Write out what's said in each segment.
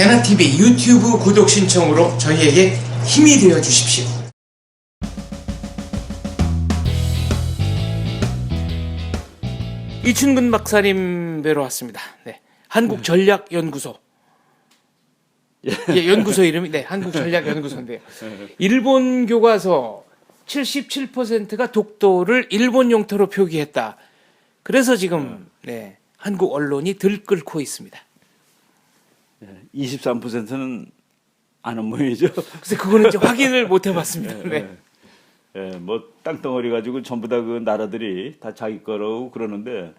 대나TV 유튜브 구독 신청으로 저희에게 힘이 되어 주십시오. 이춘근 박사님 뵈러 왔습니다. 네. 한국전략연구소. 예, 연구소 이름이 네, 한국전략연구소인데요. 일본 교과서 77%가 독도를 일본 영토로 표기했다. 그래서 지금 네, 한국 언론이 들끓고 있습니다. 23%는 아는 모양이죠. 그래서 그거는 이제 확인을 못 해봤습니다. 네. 예, 뭐 땅덩어리 가지고 전부 다 그 나라들이 다 자기 거라고 그러는데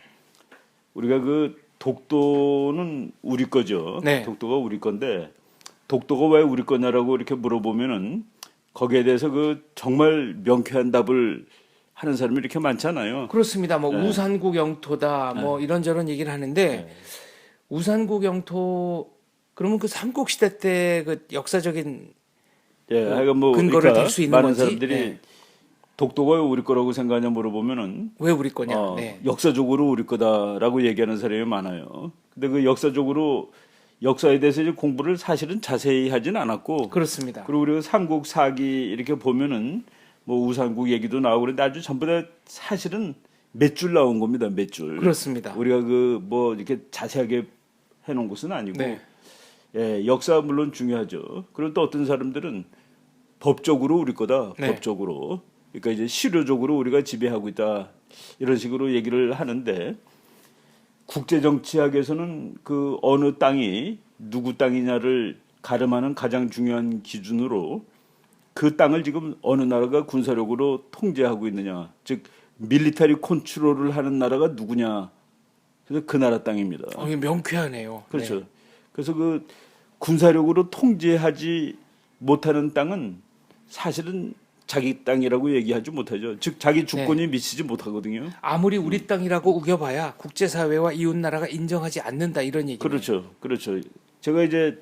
우리가 그 독도는 우리 거죠. 네. 독도가 우리 건데 독도가 왜 우리 거냐라고 이렇게 물어보면은 거기에 대해서 그 정말 명쾌한 답을 하는 사람이 이렇게 많잖아요. 그렇습니다. 뭐 네. 우산국 영토다, 뭐 이런저런 얘기를 하는데 우산국 영토 그러면 그 삼국 시대 때 그 역사적인 예, 하여간 뭐 근거를 그러니까 댈수 있는 많은 건지? 사람들이 네. 독도가 왜 우리 거라고 생각하냐 물어보면은 왜 우리 거냐? 어, 네. 역사적으로 우리 거다라고 얘기하는 사람이 많아요. 근데 그 역사적으로 역사에 대해서 이제 공부를 사실은 자세히 하진 않았고 그렇습니다. 그리고 우리가 삼국 사기 이렇게 보면은 뭐 우산국 얘기도 나오고 그런데 아주 전부 다 사실은 몇 줄 나온 겁니다. 몇 줄. 그렇습니다. 우리가 그 뭐 이렇게 자세하게 해놓은 것은 아니고 네. 예, 역사 물론 중요하죠. 그리고 또 어떤 사람들은 법적으로 우리 거다. 네. 법적으로. 그러니까 이제 실효적으로 우리가 지배하고 있다. 이런 식으로 얘기를 하는데 국제 정치학에서는 그 어느 땅이 누구 땅이냐를 가름하는 가장 중요한 기준으로 그 땅을 지금 어느 나라가 군사력으로 통제하고 있느냐, 즉 밀리터리 컨트롤을 하는 나라가 누구냐. 그래서 그 나라 땅입니다. 어, 명쾌하네요. 그렇죠. 네. 그래서 그 군사력으로 통제하지 못하는 땅은 사실은 자기 땅이라고 얘기하지 못하죠. 즉 자기 주권이 미치지 못하거든요. 아무리 우리 땅이라고 우겨봐야 국제사회와 이웃 나라가 인정하지 않는다 이런 얘기. 그렇죠. 그렇죠. 제가 이제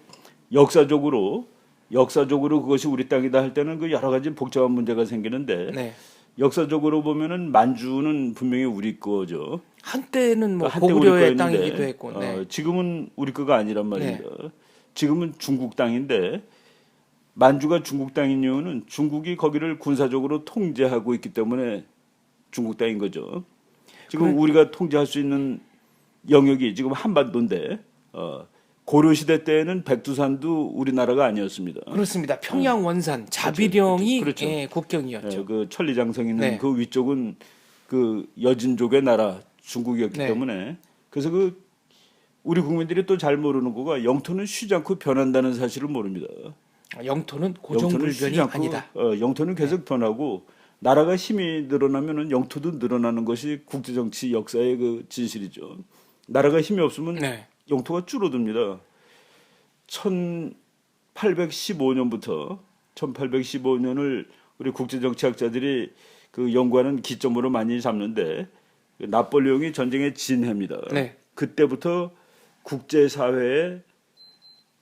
역사적으로 역사적으로 그것이 우리 땅이다 할 때는 그 여러 가지 복잡한 문제가 생기는데 네. 역사적으로 보면은 만주는 분명히 우리 거죠. 한때는 뭐 한때 우리 고구려의 땅이기도 했고. 네. 어, 지금은 우리 거가 아니란 말입니다. 지금은 중국 땅인데 만주가 중국 땅인 이유는 중국이 거기를 군사적으로 통제하고 있기 때문에 중국 땅인 거죠. 지금 그래- 우리가 통제할 수 있는 영역이 지금 한반도인데 어, 고려 시대 때에는 백두산도 우리나라가 아니었습니다. 그렇습니다. 평양 원산 자비령이 그렇죠. 예, 국경이었죠. 예, 그 천리장성 있는 네. 그 위쪽은 그 여진족의 나라 중국이었기 네. 때문에 그래서 그 우리 국민들이 또 잘 모르는 거가 영토는 쉬지 않고 변한다는 사실을 모릅니다. 영토는 영토는 고정불변이 않고 아니다. 네. 어, 영토는 계속 변하고 나라가 힘이 늘어나면은 영토도 늘어나는 것이 국제 정치 역사의 그 진실이죠. 나라가 힘이 없으면 네. 영토가 줄어듭니다. 1815년부터 1815년을 우리 국제정치학자들이 그 연구하는 기점으로 많이 잡는데 그 나폴레옹이 전쟁의 진해입니다. 네. 그때부터 국제사회에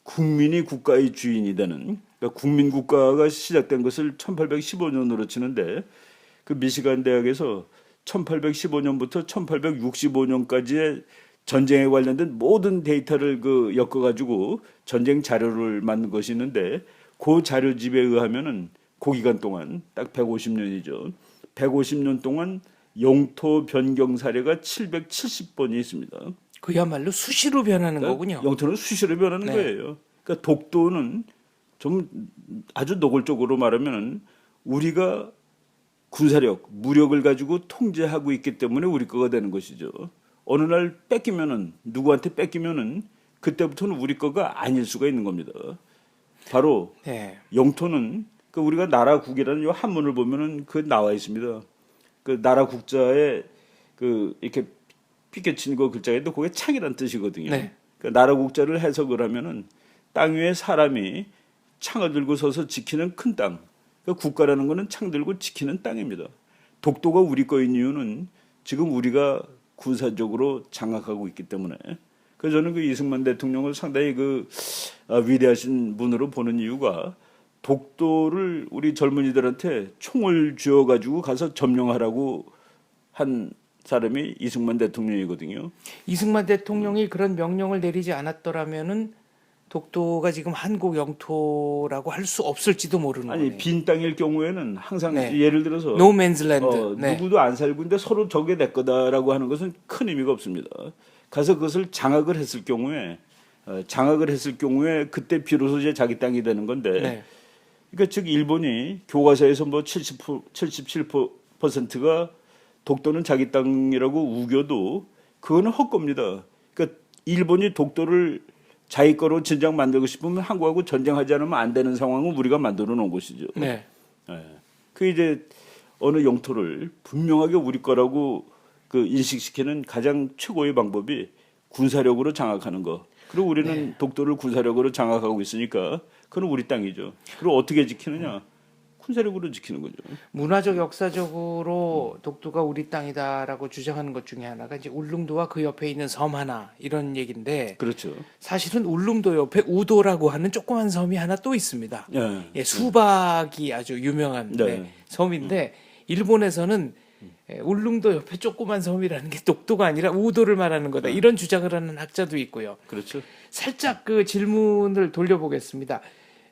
국민이 국가의 주인이 되는 그러니까 국민 국가가 시작된 것을 1815년으로 치는데 그 미시간 대학에서 1815년부터 1865년까지의 전쟁에 관련된 모든 데이터를 그 엮어 가지고 전쟁 자료를 만든 것이 있는데 그 자료집에 의하면은 그 기간 동안 딱 150년이죠. 150년 동안 영토 변경 사례가 770번이 있습니다. 그야말로 수시로 변하는 그러니까 거군요. 영토는 수시로 변하는 네. 거예요. 그러니까 독도는 좀 아주 노골적으로 말하면은 우리가 군사력, 무력을 가지고 통제하고 있기 때문에 우리 거가 되는 것이죠. 어느 날 뺏기면은 누구한테 뺏기면은 그때부터는 우리 거가 아닐 수가 있는 겁니다. 바로 네. 영토는 그 우리가 나라 국이라는 요 한문을 보면은 그 나와 있습니다. 그 나라 국자에 그 이렇게 삐껴친 거 글자에도 그게 창이란 뜻이거든요. 네. 그 나라 국자를 해석을 하면은 땅 위에 사람이 창을 들고 서서 지키는 큰 땅. 그 국가라는 거는 창 들고 지키는 땅입니다. 독도가 우리 거인 이유는 지금 우리가 군사적으로 장악하고 있기 때문에. 그래서 저는 그 이승만 대통령을 상당히 그 아, 위대하신 분으로 보는 이유가 독도를 우리 젊은이들한테 총을 쥐어 가지고 가서 점령하라고 한 사람이 이승만 대통령이거든요. 이승만 대통령이 그런 명령을 내리지 않았더라면은 독도가 지금 한국 영토라고 할 수 없을지도 모르는 아니 거네요. 빈 땅일 경우에는 항상 네. 예를 들어서 노맨즈랜드. 어, 네. 누구도 안 살고 있는데 서로 저게 내 거다라고 하는 것은 큰 의미가 없습니다. 가서 그것을 장악을 했을 경우에 어, 장악을 했을 경우에 그때 비로소 이제 자기 땅이 되는 건데 네. 그러니까 즉 일본이 교과서에서 뭐 70, 77%가 독도는 자기 땅이라고 우겨도 그거는 헛겁니다. 그러니까 일본이 독도를 자기 거로 진작 만들고 싶으면 한국하고 전쟁하지 않으면 안 되는 상황을 우리가 만들어 놓은 것이죠. 네. 예. 그 이제 어느 영토를 분명하게 우리 거라고 그 인식시키는 가장 최고의 방법이 군사력으로 장악하는 거. 그리고 우리는 네. 독도를 군사력으로 장악하고 있으니까 그건 우리 땅이죠. 그리고 어떻게 지키느냐? 군사력으로 지키는 거죠. 문화적 역사적으로 독도가 우리 땅이다라고 주장하는 것 중에 하나가 이제 울릉도와 그 옆에 있는 섬 하나 이런 얘기인데 그렇죠. 사실은 울릉도 옆에 우도라고 하는 조그만 섬이 하나 또 있습니다. 예. 예, 수박이 아주 유명한 네. 네, 섬인데 일본에서는 예, 울릉도 옆에 조그만 섬이라는 게 독도가 아니라 우도를 말하는 거다 이런 주장을 하는 학자도 있고요. 그렇죠. 살짝 그 질문을 돌려보겠습니다.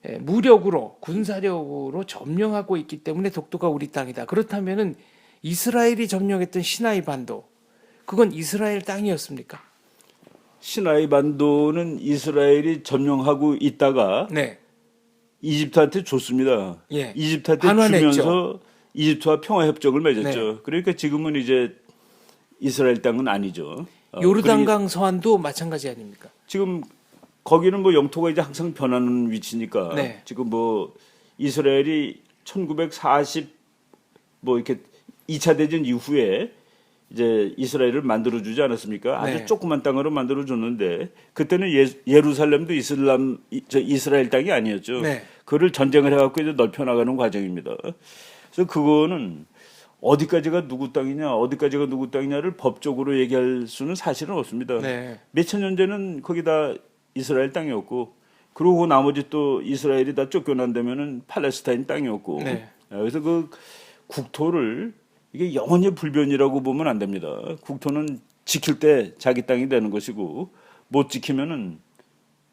예, 무력으로 군사력으로 점령하고 있기 때문에 독도가 우리 땅이다. 그렇다면은 이스라엘이 점령했던 시나이 반도 그건 이스라엘 땅이었습니까? 시나이 반도는 이스라엘이 점령하고 있다가 네. 이집트한테 줬습니다. 예. 이집트한테 반환했죠. 주면서 이집트와 평화 협정을 맺었죠. 네. 그러니까 지금은 이제 이스라엘 땅은 아니죠. 어, 요르단강 서안도 마찬가지 아닙니까? 지금 거기는 뭐 영토가 이제 항상 변하는 위치니까 네. 지금 뭐 이스라엘이 1940 뭐 이렇게 2차 대전 이후에 이제 이스라엘을 만들어 주지 않았습니까? 아주 네. 조그만 땅으로 만들어 줬는데 그때는 예, 예루살렘도 이슬람 이- 저 이스라엘 땅이 아니었죠. 네. 그거를 전쟁을 해 갖고 이제 넓혀 나가는 과정입니다. 그래서 그거는 어디까지가 누구 땅이냐, 어디까지가 누구 땅이냐를 법적으로 얘기할 수는 사실은 없습니다. 네. 몇천 년 전은 거기 다 이스라엘 땅이었고 그리고 그 나머지 또 이스라엘이 다 쫓겨난다면은 팔레스타인 땅이었고 네. 그래서 그 국토를 이게 영원히 불변이라고 보면 안 됩니다. 국토는 지킬 때 자기 땅이 되는 것이고 못 지키면은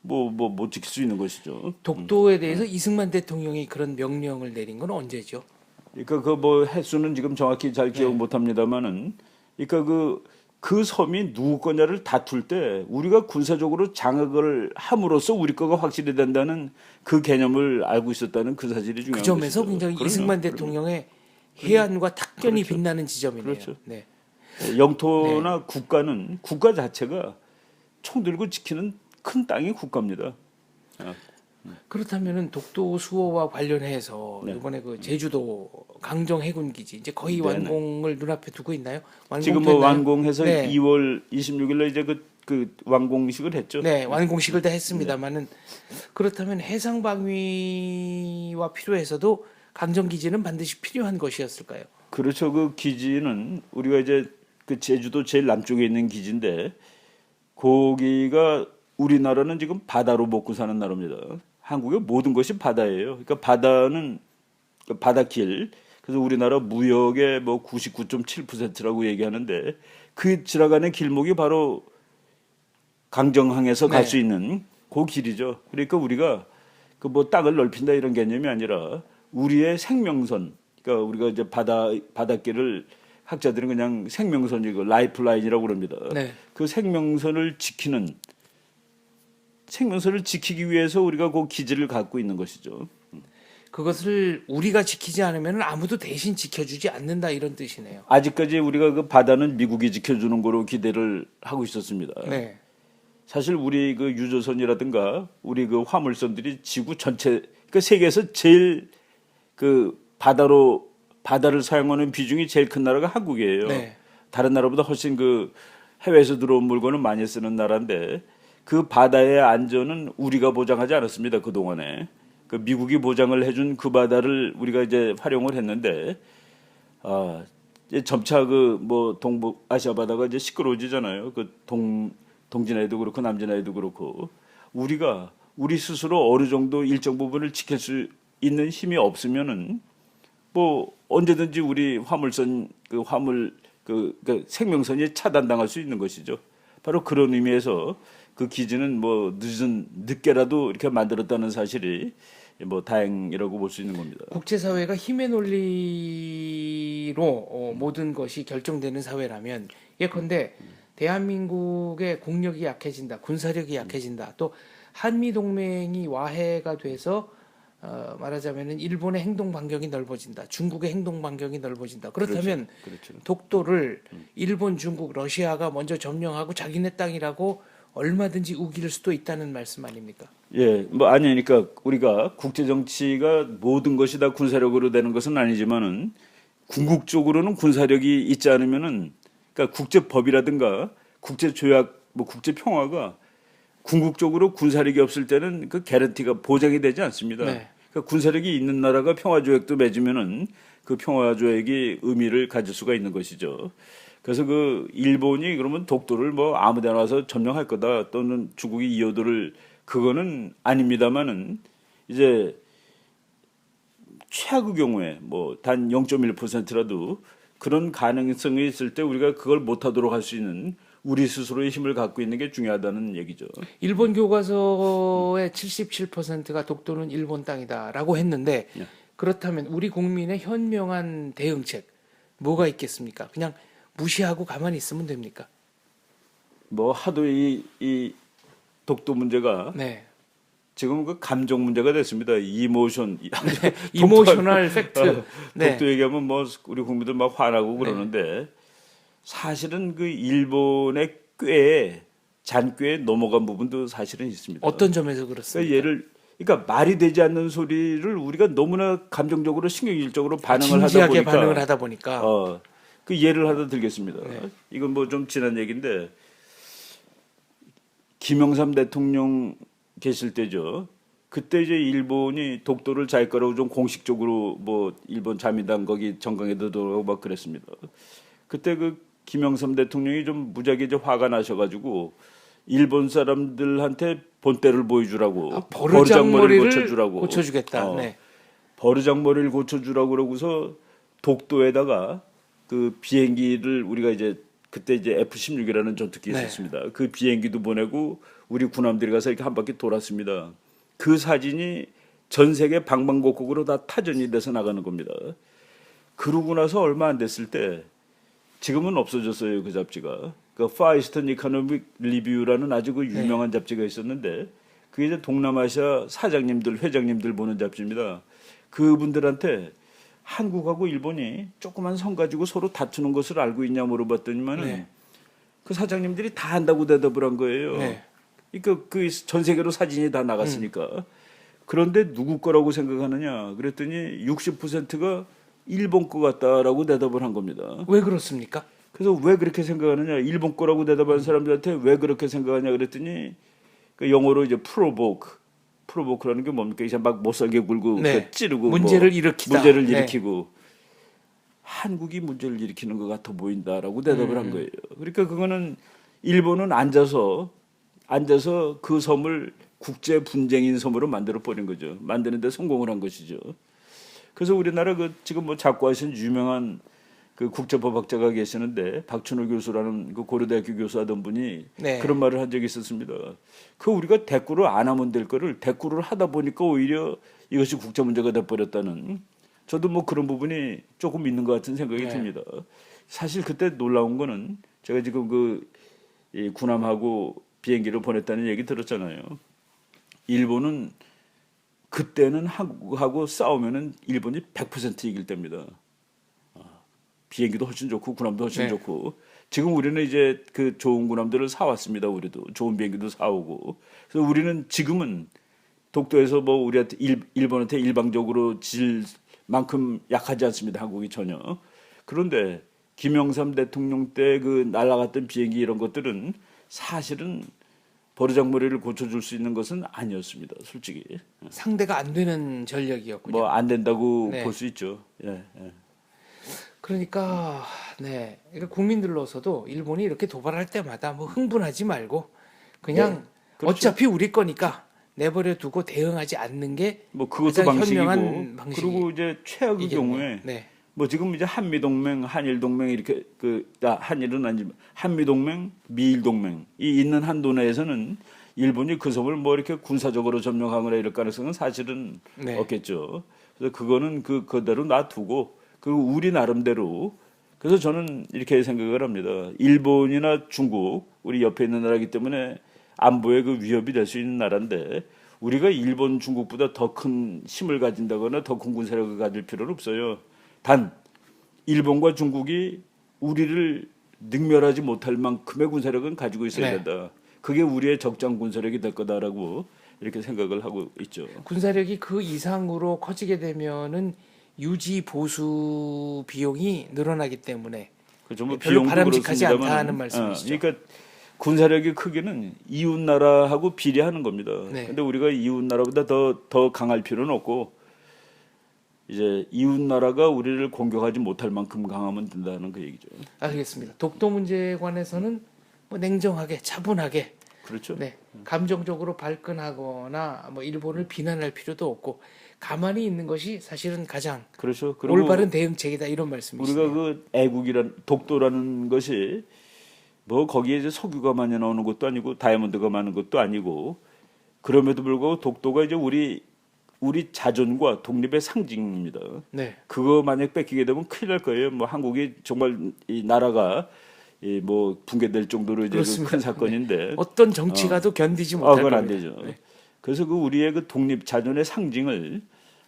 뭐 뭐 못 지킬 수 있는 것이죠. 독도에 음. 대해서 이승만 대통령이 그런 명령을 내린 건 언제죠? 그러니까 그 뭐 횟수는 지금 정확히 잘 기억 못 합니다만은 그러니까 그, 그 섬이 누구 거냐를 다툴 때 우리가 군사적으로 장악을 함으로써 우리 거가 확실히 된다는 그 개념을 알고 있었다는 그 사실이 중요한 그 점에서 것이죠. 굉장히 그럼요, 이승만. 대통령의 해안과 탁견이 그렇죠. 빛나는 지점이네요. 그렇죠. 네. 영토나 국가는 국가 자체가 총 들고 지키는 큰 땅이 국가입니다. 그렇다면은 독도 수호와 관련해서 네. 이번에 그 제주도 강정 해군 기지 이제 거의 네네. 완공을 눈앞에 두고 있나요? 지금 뭐 완공됐나요? 완공해서 네. 2월 26일 날 이제 그, 그 완공식을 했죠. 네, 완공식을 다 했습니다만은 그렇다면 해상 방위와 필요해서도 강정 기지는 반드시 필요한 것이었을까요? 그렇죠. 그 기지는 우리가 이제 그 제주도 제일 남쪽에 있는 기지인데 거기가 우리나라는 지금 바다로 먹고 사는 나라입니다. 한국의 모든 것이 바다예요. 그러니까 바다는 그 바닷길. 그래서 우리나라 무역의 뭐 99.7%라고 얘기하는데 그 지나가는 길목이 바로 강정항에서 갈 네. 수 있는 그 길이죠. 그러니까 우리가 그 뭐 땅을 넓힌다 이런 개념이 아니라 우리의 생명선, 그러니까 우리가 이제 바다 바닷길을 학자들은 그냥 생명선이고 라이프라인이라고 그럽니다. 네. 그 생명선을 지키는 생명선을 지키기 위해서 우리가 그 기지를 갖고 있는 것이죠. 그것을 우리가 지키지 않으면 아무도 대신 지켜주지 않는다 이런 뜻이네요. 아직까지 우리가 그 바다는 미국이 지켜주는 거로 기대를 하고 있었습니다. 네. 사실 우리 그 유조선이라든가 우리 그 화물선들이 지구 전체 그 세계에서 제일 그 바다로 바다를 사용하는 비중이 제일 큰 나라가 한국이에요. 네. 다른 나라보다 훨씬 그 해외에서 들어온 물건을 많이 쓰는 나라인데 그 바다의 안전은 우리가 보장하지 않았습니다 그 동안에. 그 미국이 보장을 해준 그 바다를 우리가 이제 활용을 했는데 아 점차 그 뭐 동북 아시아 바다가 이제 시끄러워지잖아요. 그 동 동진해도 그렇고 남진해도 그렇고. 우리가 우리 스스로 어느 정도 일정 부분을 지킬 수 있는 힘이 없으면은 뭐 언제든지 우리 화물선 그 화물 그, 그 생명선이 차단당할 수 있는 것이죠. 바로 그런 의미에서 그 기지는 뭐 늦은 늦게라도 이렇게 만들었다는 사실이 뭐 다행이라고 볼 수 있는 겁니다. 국제사회가 힘의 논리로 어, 모든 것이 결정되는 사회라면 예컨대 대한민국의 국력이 약해진다, 군사력이 약해진다, 또 한미 동맹이 와해가 돼서 어, 말하자면은 일본의 행동 반경이 넓어진다, 중국의 행동 반경이 넓어진다. 그렇다면 그렇죠. 독도를 일본, 중국, 러시아가 먼저 점령하고 자기네 땅이라고 얼마든지 우길 수도 있다는 말씀 아닙니까? 예, 뭐 아니니까 우리가 국제 정치가 모든 것이 다 군사력으로 되는 것은 아니지만은 궁극적으로는 군사력이 있지 않으면은 그러니까 국제법이라든가 국제 조약 뭐 국제 평화가 궁극적으로 군사력이 없을 때는 그 개런티가 보장이 되지 않습니다. 네. 그러니까 군사력이 있는 나라가 평화 조약도 맺으면은 그 평화 조약이 의미를 가질 수가 있는 것이죠. 그래서 그 일본이 그러면 독도를 뭐 아무 데나 와서 점령할 거다 또는 중국이 이호도를 그거는 아닙니다만은 이제 최악의 경우에 뭐 단 0.1%라도 그런 가능성이 있을 때 우리가 그걸 못하도록 할 수 있는 우리 스스로의 힘을 갖고 있는 게 중요하다는 얘기죠. 일본 교과서의 77%가 독도는 일본 땅이다라고 했는데 네. 그렇다면 우리 국민의 현명한 대응책 뭐가 있겠습니까? 그냥 무시하고 가만히 있으면 됩니까? 뭐 하도 이, 이 독도 문제가 네. 지금 그 감정 문제가 됐습니다. 이모션, 이모셔널 팩트. 어, 네. 독도 얘기하면 뭐 우리 국민들 막 화나고 그러는데 사실은 그 일본의 꽤 잔꾀에 넘어간 부분도 사실은 있습니다. 어떤 점에서 그렇습니까? 그러니까 얘를 그러니까 말이 되지 않는 소리를 우리가 너무나 감정적으로 신경질적으로 반응을 하다 진지하게 보니까 반응을 하다 보니까 어, 그 예를 하나 들겠습니다. 네. 이건 뭐 좀 지난 얘기인데 김영삼 대통령 계실 때죠. 그때 이제 일본이 독도를 자기 거라고 좀 공식적으로 뭐 일본 자민당 거기 정강에도 들어가고 막 그랬습니다. 그때 그 김영삼 대통령이 좀 무지하게 이제 화가 나셔가지고 일본 사람들한테 본때를 보여주라고 아, 버르장머리를 고쳐주라고 고쳐주겠다. 어. 네. 버르장머리를 고쳐주라고 그러고서 독도에다가 그 비행기를 우리가 이제 그때 이제 F-16이라는 전투기 네. 있었습니다. 그 비행기도 보내고 우리 군함들이 가서 이렇게 한 바퀴 돌았습니다. 그 사진이 전 세계 방방곡곡으로 다 타전이 돼서 나가는 겁니다. 그러고 나서 얼마 안 됐을 때 지금은 없어졌어요 그 잡지가. 그 파이스턴 이코노믹 리뷰라는 아주 그 유명한 잡지가 있었는데 그게 이제 동남아시아 사장님들 회장님들 보는 잡지입니다. 그분들한테 한국하고 일본이 조그만 성 가지고 서로 다투는 것을 알고 있냐 물어봤더니만은 네. 그 사장님들이 다 안다고 대답을 한 거예요. 네. 그러니까 그전 세계로 사진이 다 나갔으니까. 그런데 누구 거라고 생각하느냐? 그랬더니 60%가 일본 거 같다라고 대답을 한 겁니다. 왜 그렇습니까? 그래서 왜 그렇게 생각하느냐? 일본 거라고 대답하는 사람들한테 왜 그렇게 생각하냐 그랬더니 그 영어로 이제 프로보크 프로보크라는 게 뭡니까? 이제 막 못살게 굴고 네. 그 찌르고 문제를 뭐 일으키다. 문제를 네. 일으키고 한국이 문제를 일으키는 것 같아 보인다라고 대답을 음. 한 거예요. 그러니까 그거는 일본은 앉아서 앉아서 그 섬을 국제 분쟁인 섬으로 만들어 버린 거죠. 만드는데 성공을 한 것이죠. 그래서 우리나라 그 지금 뭐 작고하신 유명한 그 국제법학자가 계시는데 박춘호 교수라는 그 고려대학교 교수하던 분이 네. 그런 말을 한 적이 있었습니다. 그 우리가 대꾸를 안 하면 될 거를 대꾸를 하다 보니까 오히려 이것이 국제 문제가 돼 버렸다는 저도 뭐 그런 부분이 조금 있는 것 같은 생각이 네. 듭니다. 사실 그때 놀라운 거는 제가 지금 그이 군함하고 비행기를 보냈다는 얘기 들었잖아요. 일본은 그때는 한국하고 싸우면은 일본이 100% 이길 때입니다. 아, 비행기도 훨씬 좋고 군함도 훨씬 네. 좋고 지금 우리는 이제 그 좋은 군함들을 사왔습니다. 우리도 좋은 비행기도 사오고 그래서 우리는 지금은 독도에서 뭐 우리한테 일, 일본한테 일방적으로 질 만큼 약하지 않습니다. 한국이 전혀. 그런데 김영삼 대통령 때 그 날아갔던 비행기 이런 것들은 사실은 버르장머리를 고쳐줄 수 있는 것은 아니었습니다. 솔직히 상대가 안 되는 전력이었군요. 뭐 안 된다고 네. 볼수 있죠. 예, 예. 그러니까 네, 그러니까 국민들로서도 일본이 이렇게 도발할 때마다 뭐 흥분하지 말고 그냥 네, 그렇죠. 어차피 우리 거니까 내버려 두고 대응하지 않는 게 뭐 그것도 가장 방식이고 현명한 방식이 그리고 이제 최악의 이겠네요. 경우에 네. 뭐 지금 이제 한미 동맹, 한일 동맹 이렇게 그 아, 한일은 아니지만 한미 동맹, 미일 동맹이 있는 한도 내에서는 일본이 그 섬을 뭐 이렇게 군사적으로 점령하거나 이럴 가능성은 사실은 네. 없겠죠. 그래서 그거는 그 그대로 놔두고 그 우리 나름대로 그래서 저는 이렇게 생각을 합니다. 일본이나 중국 우리 옆에 있는 나라이기 때문에 안보에 그 위협이 될 수 있는 나라인데 우리가 일본, 중국보다 더 큰 힘을 가진다거나 더 큰 군사력을 가질 필요는 없어요. 단 일본과 중국이 우리를 능멸하지 못할 만큼의 군사력은 가지고 있어야 네. 된다. 그게 우리의 적장 군사력이 될 거다라고 이렇게 생각을 하고 있죠. 군사력이 그 이상으로 커지게 되면은 유지 보수 비용이 늘어나기 때문에 그죠? 뭐 별로 비용도 바람직하지 그렇습니다만, 않다는 말씀이시죠. 어, 그러니까 군사력의 크기는 이웃 나라하고 비례하는 겁니다. 네. 근데 우리가 이웃 나라보다 더 더 강할 필요는 없고 이제 이웃 나라가 우리를 공격하지 못할 만큼 강하면 된다는 그 얘기죠. 알겠습니다. 독도 문제에 관해서는 뭐 냉정하게 차분하게 그렇죠. 네, 감정적으로 발끈하거나 뭐 일본을 비난할 필요도 없고 가만히 있는 것이 사실은 가장 그렇죠. 올바른 대응책이다 이런 말씀이시죠. 우리가 그 애국이란 독도라는 것이 뭐 거기에 이제 석유가 많이 나오는 것도 아니고 다이아몬드가 많은 것도 아니고 그럼에도 불구하고 독도가 이제 우리 우리 자존과 독립의 상징입니다. 네, 그거 만약 뺏기게 되면 큰일 날 거예요. 뭐 한국이 정말 이 나라가 이 뭐 붕괴될 정도로 이제 그. 큰 사건인데 어떤 정치가도 견디지 아, 못할 그건 안 겁니다. 되죠. 네. 그래서 그 우리의 그 독립 자존의 상징을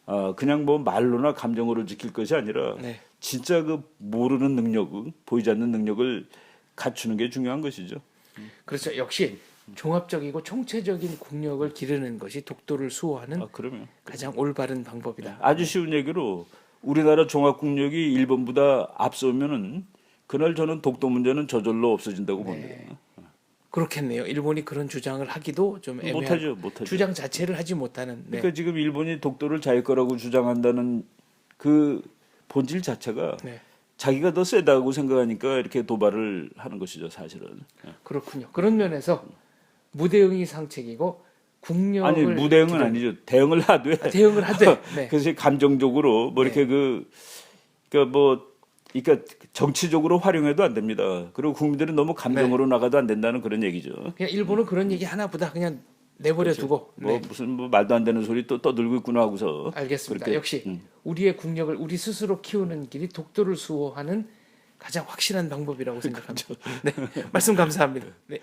어, 그냥 뭐 말로나 감정으로 지킬 것이 아니라 네. 진짜 그 모르는 능력, 보이지 않는 능력을 갖추는 게 중요한 것이죠. 그렇죠. 역시 종합적이고 총체적인 국력을 기르는 것이 독도를 수호하는 아, 가장 올바른 방법이다. 아주 쉬운 얘기로 우리나라 종합 국력이 일본보다 앞서면은 그날 저는 독도 문제는 저절로 없어진다고 봅니다. 그렇겠네요. 일본이 그런 주장을 하기도 좀 애매한 못하죠, 못하죠. 주장 자체를 하지 못하는. 네. 그러니까 지금 일본이 독도를 자기 거라고 주장한다는 그 본질 자체가 네. 자기가 더 세다고 생각하니까 이렇게 도발을 하는 것이죠, 사실은. 그렇군요. 그런 면에서 무대응이 상책이고 국력을 아니 무대응은 기르는- 아니죠. 대응을 하되 아, 대응을 하되 네. 그래서 감정적으로 뭐 이렇게 그 그러니까 뭐 그러니까 정치적으로 활용해도 안 됩니다. 그리고 국민들은 너무 감정으로 나가도 안 된다는 그런 얘기죠. 그냥 일본은 그런 얘기 하나보다 그냥 내버려 두고 뭐 네. 무슨 뭐 말도 안 되는 소리 또 떠들고 있구나 하고서 알겠습니다. 그렇게, 역시 음. 우리의 국력을 우리 스스로 키우는 길이 독도를 수호하는 가장 확실한 방법이라고 생각합니다. 네, 말씀 감사합니다. 네.